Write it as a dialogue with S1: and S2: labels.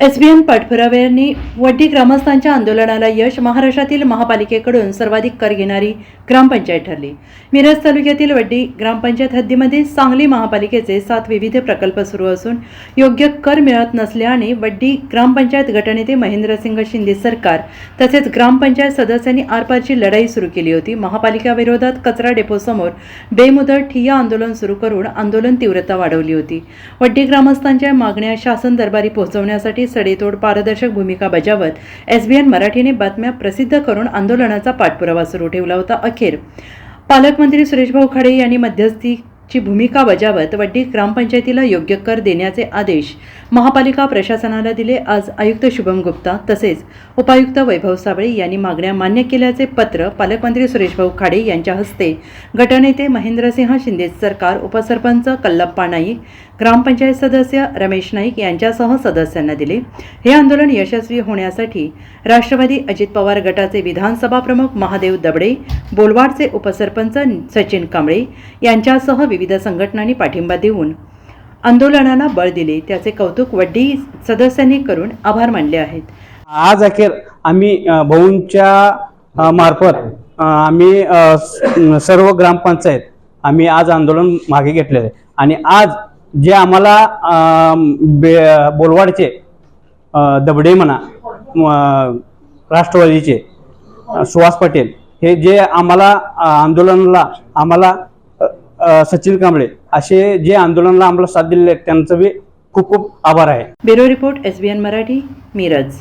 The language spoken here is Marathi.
S1: एसबीएन पाठपुराव्यांनी वड्डी ग्रामस्थांच्या आंदोलनाला यश महाराष्ट्रातील महापालिकेकडून सर्वाधिक कर घेणारी ग्रामपंचायत ठरली. मिरज तालुक्यातील वड्डी ग्रामपंचायत हद्दीमध्ये सांगली महापालिकेचे सात विविध प्रकल्प सुरू असून योग्य कर मिळत नसल्याने वड्डी ग्रामपंचायत गटनेते महेंद्रसिंग शिंदे सरकार तसेच ग्रामपंचायत सदस्यांनी आरपारची लढाई सुरू केली होती. महापालिकाविरोधात कचरा डेपोसमोर बेमुदत ठिय्या आंदोलन सुरू करून आंदोलन तीव्रता वाढवली होती. वड्डी ग्रामस्थांच्या मागण्या शासन दरबारी पोहोचवण्यासाठी सडेतोड पारदर्शक भूमिका बजावत एसबीएन मराठीने बातम्या प्रसिद्ध करून आंदोलनाचा पाठपुरावा सुरू ठेवला होता अखेर. पालकमंत्री सुरेशभाऊ खाडे यांनी मध्यस्थी ची भूमिका बजावत वड्डी ग्रामपंचायतीला योग्य कर देण्याचे आदेश महापालिका प्रशासनाला दिले. आज आयुक्त शुभम गुप्ता तसेच उपायुक्त वैभव साबळे यांनी मागण्या मान्य केल्याचे पत्र पालकमंत्री सुरेशभाऊ खाडे यांच्या हस्ते गटनेते महेंद्रसिंह शिंदे सरकार उपसरपंच कल्लप्पा नाईक ग्रामपंचायत सदस्य रमेश नाईक यांच्यासह सदस्यांना दिले. हे आंदोलन यशस्वी होण्यासाठी राष्ट्रवादी अजित पवार गटाचे विधानसभा प्रमुख महादेव दबडे बोलवाडचे उपसरपंच सचिन कांबळे यांच्यासह विविध संघटनांनी पाठिंबा देऊन आंदोलनाला बळ दिले. त्याचे कौतुक वड्डी सदस्यांनी करून आभार मानले आहेत.
S2: आज अखेर आम्ही भाऊंच्या मार्फत आम्ही सर्व ग्रामपंचायत आम्ही आज आंदोलन मागे घेतलेलं आहे. आणि आज जे आम्हाला बे- बोलवाडचे दबडे म्हणा राष्ट्रवादीचे सुहास पटेल हे जे आम्हाला आंदोलनाला आम्हाला सचिन कांबळे असे जे आंदोलनाला आम्हाला साथ दिलेले आहेत त्यांचं बी खूप खूप आभार आहे.
S1: Bureau report SBN Marathi Miraj.